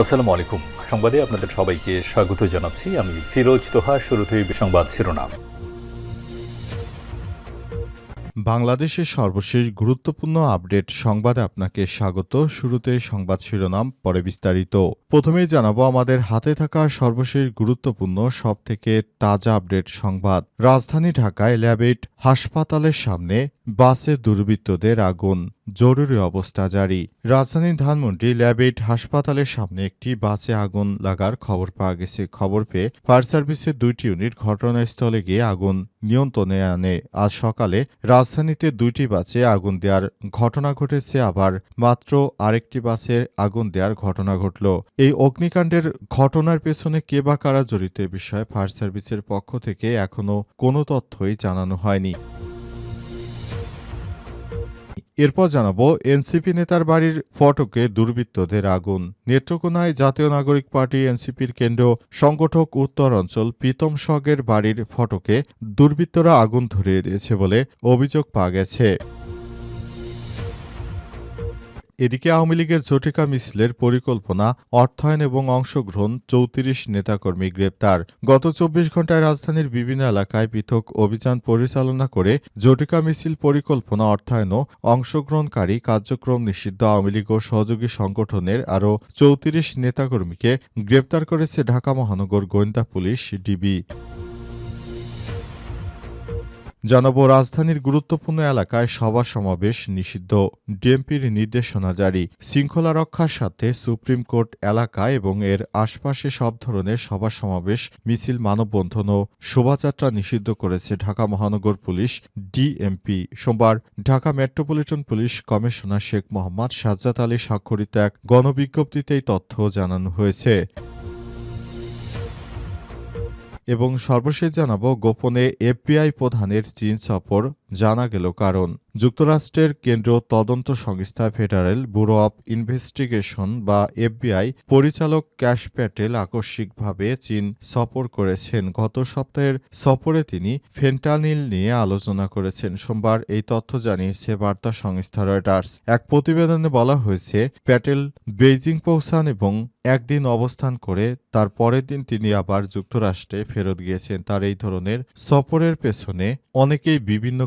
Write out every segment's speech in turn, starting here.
আসসালামু আলাইকুম সংবাদে আপনাদের সবাইকে স্বাগত জানাচ্ছি। আমি ফিরোজ তোহা শুরুতেই সংবাদ শিরোনাম। বাংলাদেশের সর্বশেষ গুরুত্বপূর্ণ আপডেট সংবাদে আপনাকে স্বাগত। শুরুতে সংবাদ শিরোনাম, পরে বিস্তারিত। প্রথমেই জানাব, আমাদের হাতে থাকা সর্বশেষ গুরুত্বপূর্ণ সব থেকে তাজা আপডেট সংবাদ। রাজধানী ঢাকায় ল্যাবেট হাসপাতালের সামনে বাসে দুর্বৃত্তদের আগুন। জরুরি অবস্থা জারি। রাজধানীর ধানমন্ডি ল্যাবেট হাসপাতালের সামনে একটি বাসে আগুন লাগার খবর পাওয়া গেছে। খবর পেয়ে ফায়ার সার্ভিসের দুইটি ইউনিট ঘটনাস্থলে গিয়ে আগুন নিয়ন্ত্রণে আনে। আজ সকালে রাজধানীতে দুইটি বাসে আগুন দেওয়ার ঘটনা ঘটেছে, আবার মাত্র আরেকটি বাসে আগুন দেওয়ার ঘটনা ঘটল। এই অগ্নিকাণ্ডের ঘটনার পেছনে কে বা কারা জড়িত বিষয়ে ফায়ার সার্ভিসের পক্ষ থেকে এখনও কোনো তথ্যই জানানো হয়নি। এরপর জানাব, এনসিপি নেতার বাড়ির ফটকে দুর্বৃত্তদের আগুন। নেত্রকোনায় জাতীয় নাগরিক পার্টি এনসিপির কেন্দ্র সংগঠক উত্তর অঞ্চল প্রীতম সগের বাড়ির ফটকে দুর্বৃত্তরা আগুন ধরিয়ে দিয়েছে বলে অভিযোগ পাওয়া গেছে। এদিকে আওয়ামী লীগের ঝটিকা মিছিলের পরিকল্পনা, অর্থায়ন এবং অংশগ্রহণ চৌত্রিশ নেতাকর্মী গ্রেপ্তার। গত চব্বিশ ঘন্টায় রাজধানীর বিভিন্ন এলাকায় পৃথক অভিযান পরিচালনা করে ঝটিকা মিছিল পরিকল্পনা অর্থায়ন ও অংশগ্রহণকারী কার্যক্রম নিষিদ্ধ আওয়ামী লীগ ও সহযোগী সংগঠনের আরও চৌত্রিশ নেতাকর্মীকে গ্রেপ্তার করেছে ঢাকা মহানগর গোয়েন্দা পুলিশ ডিবি। জানাব, রাজধানীর গুরুত্বপূর্ণ এলাকায় সভা সমাবেশ নিষিদ্ধ। ডিএমপির নির্দেশনা জারি। শৃঙ্খলা রক্ষার সাথে সুপ্রিম কোর্ট এলাকা এবং এর আশপাশে সব ধরনের সভা সমাবেশ, মিছিল, মানববন্ধন ও শোভাযাত্রা নিষিদ্ধ করেছে ঢাকা মহানগর পুলিশ ডিএমপি। সোমবার Dhaka metropolitan police commissioner Sheikh Mohammad Sajjad Ali স্বাক্ষরিত এক গণবিজ্ঞপ্তিতে এই তথ্য জানানো হয়েছে। এবং সর্বশেষ জানাব গোপনে এফবিআই প্রধানের চীন সফর জানা গেল কারণ, যুক্তরাষ্ট্রের কেন্দ্রীয় তদন্ত সংস্থা ফেডারেল ব্যুরো অব ইনভেস্টিগেশন বা এফবিআই পরিচালক ক্যাশ প্যাটেল আকস্মিকভাবে চীন সফর করেছেন। গত সপ্তাহের সফরে তিনি ফেন্টানিল নিয়ে আলোচনা করেছেন। সোমবার এই তথ্য জানিয়েছে বার্তা সংস্থা রয়টার্স। এক প্রতিবেদনে বলা হয়েছে, প্যাটেল বেইজিং পৌঁছান এবং একদিন অবস্থান করে তার পরের দিন তিনি আবার যুক্তরাষ্ট্রে ফেরত গিয়েছেন। তার এই ধরনের সফরের পেছনে অনেকেই বিভিন্ন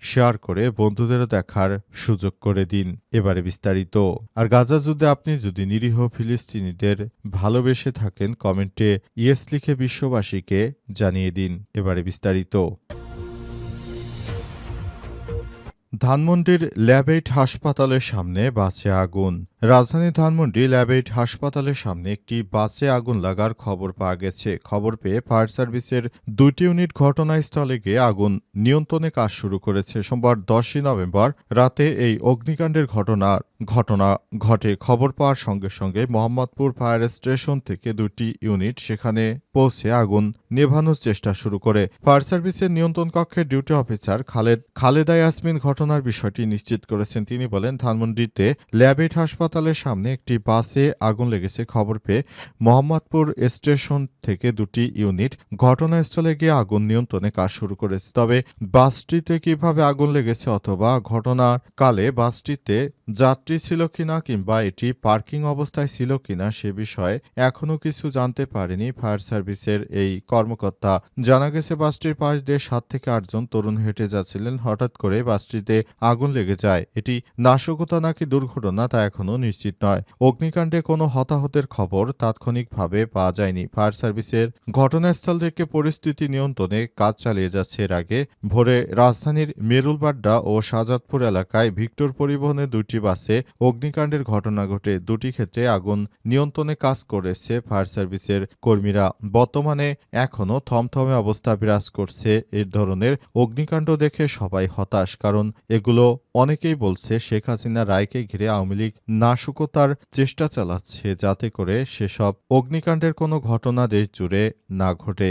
শেয়ার করে বন্ধুদেরও দেখার সুযোগ করে দিন। এবারে বিস্তারিত। আর গাজা যুদ্ধে আপনি যদি নিরীহ ফিলিস্তিনিদের ভালোবেসে থাকেন, কমেন্টে ইয়েস লিখে বিশ্ববাসীকে জানিয়ে দিন। এবারে বিস্তারিত। ধানমন্ডির ল্যাবেট হাসপাতালের সামনে বাঁচে আগুন। রাজধানী ধানমন্ডি ল্যাবেট হাসপাতালের সামনে একটি বাসে আগুন লাগার খবর পাওয়া গেছে। খবর পেয়ে ফায়ার সার্ভিসের দুটি ইউনিট ঘটনাস্থলে গিয়ে আগুন নিয়ন্ত্রণে কাজ শুরু করেছে। সোমবার দশই নভেম্বর রাতে এই অগ্নিকাণ্ডের ঘটনা ঘটনা ঘটে। খবর পাওয়ার সঙ্গে সঙ্গে মোহাম্মদপুর ফায়ার স্টেশন থেকে দুটি ইউনিট সেখানে পৌঁছে আগুন নেভানোর চেষ্টা শুরু করে। ফায়ার সার্ভিসের নিয়ন্ত্রণ কক্ষের ডিউটি অফিসার খালেদ, খালেদা ইয়াসমিন ঘটনার বিষয়টি নিশ্চিত করেছেন। তিনি বলেন, ধানমন্ডিতে ল্যাবেট হাসপাতালের সামনে একটি বাসে আগুন লেগেছে। খবর পেয়ে মোহাম্মদপুর স্টেশন থেকে দুটি ইউনিট ঘটনাস্থলে গিয়ে আগুন নিয়ন্ত্রণে কাজ শুরু করেছে। তবে বাসটিতে কীভাবে আগুন লেগেছে অথবা ঘটনার কালে বাসটিতে যাত্রী ছিল কিনা কিংবা এটি পার্কিং অবস্থায় ছিল কিনা সে বিষয়ে এখনও কিছু জানতে পারেনি ফায়ার সার্ভিসের এই কর্মকর্তা। জানা গেছে, বাসটির পাশ দিয়ে সাত থেকে আটজন তরুণ হেঁটে যাচ্ছিলেন। হঠাৎ করে বাসটিতে আগুন লেগে যায়। এটি নাশকতা নাকি দুর্ঘটনা তা এখনও নিশ্চিত নয়। অগ্নিকাণ্ডে কোনো হতাহতের খবর তাৎক্ষণিকভাবে পাওয়া যায়নি। ফায়ার সার্ভিসের ঘটনাস্থল থেকে পরিস্থিতি নিয়ন্ত্রণে কাজ চালিয়ে যাচ্ছে এর আগে। ভোরে রাজধানীর মেরুলবাড্ডা ও শাহজাদপুর এলাকায় ভিক্টর পরিবহনের দুটি বাসে অগ্নিকাণ্ডের ঘটনা ঘটে। দুটি ক্ষেত্রে আগুন নিয়ন্ত্রণে কাজ করেছে ফায়ার সার্ভিসের কর্মীরা। বর্তমানে এখনও থমথমে অবস্থা বিরাজ করছে এ ধরনের অগ্নিকাণ্ড দেখে সবাই হতাশ, কারণ এগুলো অনেকেই বলছে শেখ হাসিনা রায়কে ঘিরে আওয়ামী লীগ নাশকতার চেষ্টা চালাচ্ছে যাতে করে সেসব অগ্নিকাণ্ডের কোনো ঘটনা দেশ জুড়ে না ঘটে।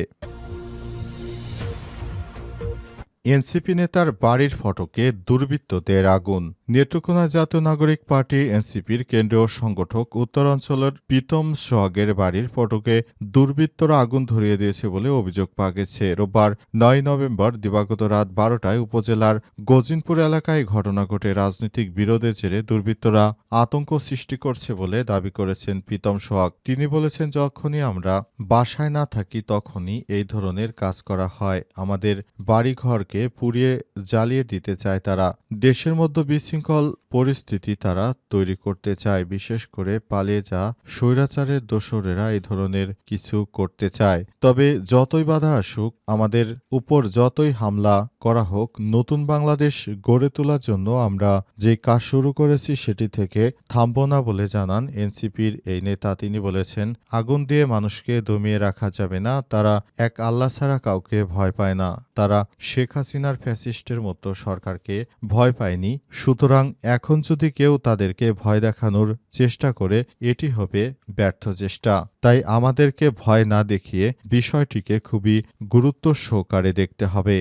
এনসিপি নেতার বাড়ির ফটকে দুর্বৃত্তদের আগুন। নেত্রকোনা জাতীয় নাগরিক পার্টি এনসিপির কেন্দ্রীয় সংগঠক উত্তরাঞ্চলের প্রীতম সোহাগের বাড়ির ফটকে দুর্বৃত্তরা আগুন ধরিয়ে দিয়েছে বলে অভিযোগ পাওয়া গেছে। রোববার নয় নভেম্বর দিবাগত রাত বারোটায় উপজেলার গজিনপুর এলাকায় ঘটনা ঘটে। রাজনৈতিক বিরোধের জেরে দুর্বৃত্তরা আতঙ্ক সৃষ্টি করছে বলে দাবি করেছেন প্রীতম সোহাগ। তিনি বলেছেন, যখনই আমরা বাসায় না থাকি, তখনই এই ধরনের কাজ করা হয়। আমাদের বাড়িঘরকে পুড়িয়ে জ্বালিয়ে দিতে চায় তারা। দেশের মধ্যে বিশৃঙ্খল পরিস্থিতি তারা তৈরি করতে চায়, বিশেষ করে পালিয়ে যা স্বৈরাচারের দোসরেরা এই ধরনের কিছু করতে চায়। তবে যতই বাধা আসুক, আমাদের উপর যতই হামলা করা হোক, নতুন বাংলাদেশ গড়ে তোলার জন্য আমরা যে কাজ শুরু করেছি সেটি থেকে থামব না বলে জানান এনসিপির এই নেতা। তিনি বলেছেন, আগুন দিয়ে মানুষকে দমিয়ে রাখা যাবে না, তারা এক আল্লাহ ছাড়া কাউকে ভয় পায় না। তারা শেখ হাসিনার ফ্যাসিস্টের মতো সরকারকে ভয় পায়নি, সুতরাং এখন যদি কেউ তাদেরকে ভয় দেখানোর চেষ্টা করে, এটি হবে ব্যর্থ চেষ্টা। তাই আমাদেরকে ভয় না দেখিয়ে বিষয়টিকে খুবই গুরুত্ব সহকারে দেখতে হবে।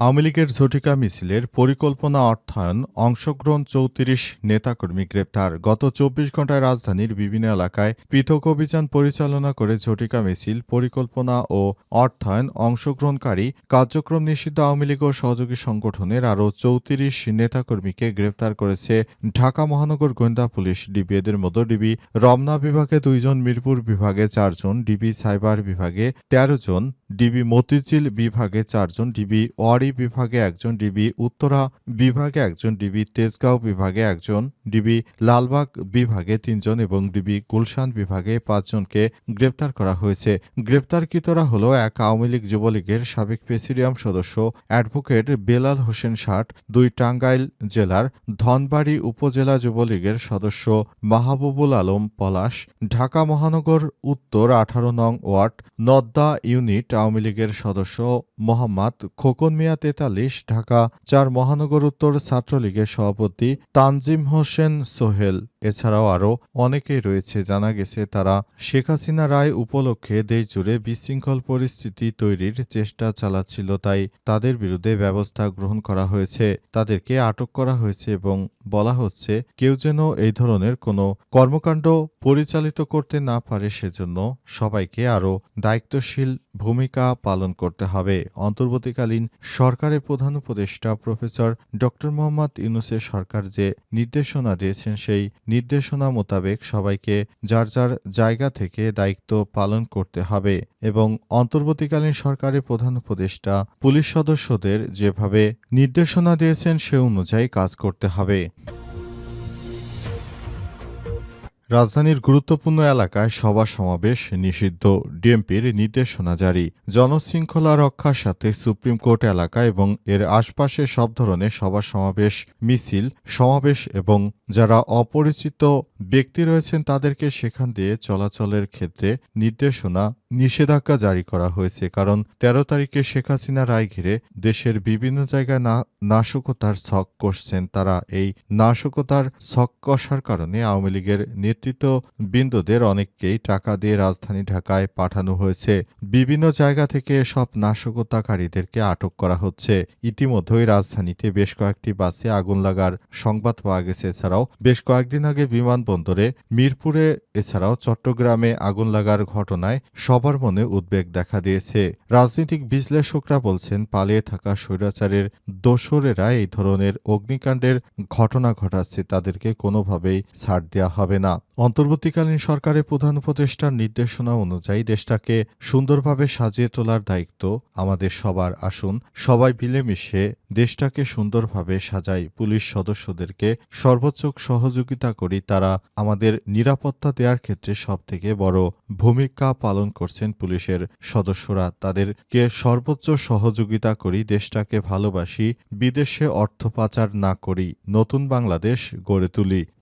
আওয়ামী লীগের ঝটিকা মিছিলের পরিকল্পনা অর্থায়ন অংশগ্রহণ চৌত্রিশ নেতাকর্মী গ্রেপ্তার। গত চব্বিশ ঘন্টায় রাজধানীর বিভিন্ন এলাকায় পৃথক অভিযান পরিচালনা করে ঝটিকা মিছিল, পরিকল্পনা ও অর্থায়ন অংশগ্রহণকারী কার্যক্রম নিষিদ্ধ আওয়ামী লীগ ও সহযোগী সংগঠনের আরও চৌত্রিশ নেতাকর্মীকে গ্রেপ্তার করেছে ঢাকা মহানগর গোয়েন্দা পুলিশ ডিবি। এদের মধ্যে ডিবি রমনা বিভাগে দুইজন, মিরপুর বিভাগে চারজন, ডিবি সাইবার বিভাগে তেরো জন ডিবি মতিঝিল বিভাগে চারজন, ডিবি ওয়ারি বিভাগে একজন, ডিবি উত্তরা বিভাগে একজন, ডিবি তেজগাঁও বিভাগে একজন, ডিবি লালবাগ বিভাগে তিনজন এবং ডিবি গুলশান বিভাগে পাঁচজনকে গ্রেপ্তার করা হয়েছে। গ্রেপ্তারকৃতরা হল এক আওয়ামী লীগ যুবলীগের সাবেক প্রেসিডিয়াম সদস্য, অ্যাডভোকেট বেলাল হোসেন ষাট, দুই টাঙ্গাইল জেলার ধনবাড়ি উপজেলা যুবলীগের সদস্য মাহবুবুল আলম পলাশ, ঢাকা মহানগর উত্তর আঠারো নং ওয়ার্ড, নদ্দা ইউনিট আওয়ামী লীগের সদস্য মোহাম্মদ খোকন মিয়া তেতাল্লিশ, ঢাকা চার মহানগর উত্তর ছাত্রলীগের সভাপতি তানজিম হোসেন সোহেল। এছাড়াও আরও অনেকেই রয়েছে, জানা গেছে তারা শেখ হাসিনা রায় উপলক্ষে দেশজুড়ে বিশৃঙ্খল পরিস্থিতি তৈরির চেষ্টা চালাচ্ছিল, তাই তাদের বিরুদ্ধে ব্যবস্থা গ্রহণ করা হয়েছে, তাদেরকে আটক করা হয়েছে এবং বলা হচ্ছে কেউ যেন এই ধরনের কোনো কর্মকাণ্ড পরিচালিত করতে না পারে, সেজন্য সবাইকে আরও দায়িত্বশীল ভূমিকা পালন করতে হবে। অন্তর্বর্তীকালীন সরকারের প্রধান উপদেষ্টা প্রফেসর ড মোহাম্মদ ইউনুসের সরকার যে নির্দেশনা দিয়েছেন, সেই নির্দেশনা মোতাবেক সবাইকে যার যার জায়গা থেকে দায়িত্ব পালন করতে হবে এবং অন্তর্বর্তীকালীন সরকারের প্রধান উপদেষ্টা পুলিশ সদস্যদের যেভাবে নির্দেশনা দিয়েছেন, সে অনুযায়ী কাজ করতে হবে। রাজধানীর গুরুত্বপূর্ণ এলাকায় সভা সমাবেশ নিষিদ্ধ। ডিএমপির নির্দেশনা জারি। জনশৃঙ্খলা রক্ষার সাথে সুপ্রিম কোর্ট এলাকা এবং এর আশপাশে সব ধরনের সভা সমাবেশ, মিছিল, সমাবেশ এবং যারা অপরিচিত ব্যক্তি রয়েছেন তাদেরকে সেখান দিয়ে চলাচলের ক্ষেত্রে নির্দেশনা, নিষেধাজ্ঞা জারি করা হয়েছে। কারণ তেরো তারিখে শেখ হাসিনা রায় ঘিরে দেশের বিভিন্ন জায়গায় নাশকতার ছক কষছেন। তারা এই নাশকতার ছক কষার কারণে আওয়ামী লীগের নেতৃত্ব বিন্দুদের অনেককেই টাকা দিয়ে রাজধানী ঢাকায় পাঠানো হয়েছে। বিভিন্ন জায়গা থেকে সব নাশকতাকারীদেরকে আটক করা হচ্ছে। ইতিমধ্যেই রাজধানীতে বেশ কয়েকটি বাসে আগুন লাগার সংবাদ পাওয়া গেছে। এছাড়াও বেশ কয়েকদিন আগে বিমানবন্দরে মিরপুরে, এছাড়াও চট্টগ্রামে আগুন লাগার ঘটনায় সবার মনে উদ্বেগ দেখা দিয়েছে। রাজনৈতিক বিশ্লেষকরা বলছেন, পালিয়ে থাকা স্বৈরাচারের দোসরেরা এই ধরনের অগ্নিকাণ্ডের ঘটনা ঘটাচ্ছে। তাদেরকে কোনোভাবেই ছাড় দেওয়া হবে না। অন্তর্বর্তীকালীন সরকারের প্রধান উপদেষ্টার নির্দেশনা অনুযায়ী দেশটাকে সুন্দরভাবে সাজিয়ে তোলার দায়িত্ব আমাদের সবার। আসুন, সবাই মিলেমিশে দেশটাকে সুন্দরভাবে সাজাই। পুলিশ সদস্যদেরকে সর্বোচ্চ সহযোগিতা করি। তারা আমাদের নিরাপত্তা দেওয়ার ক্ষেত্রে সবথেকে বড় ভূমিকা পালন করছেন পুলিশের সদস্যরা। তাদেরকে সর্বোচ্চ সহযোগিতা করি, দেশটাকে ভালোবাসি, বিদেশে অর্থ পাচার না করি, নতুন বাংলাদেশ গড়ে তুলি।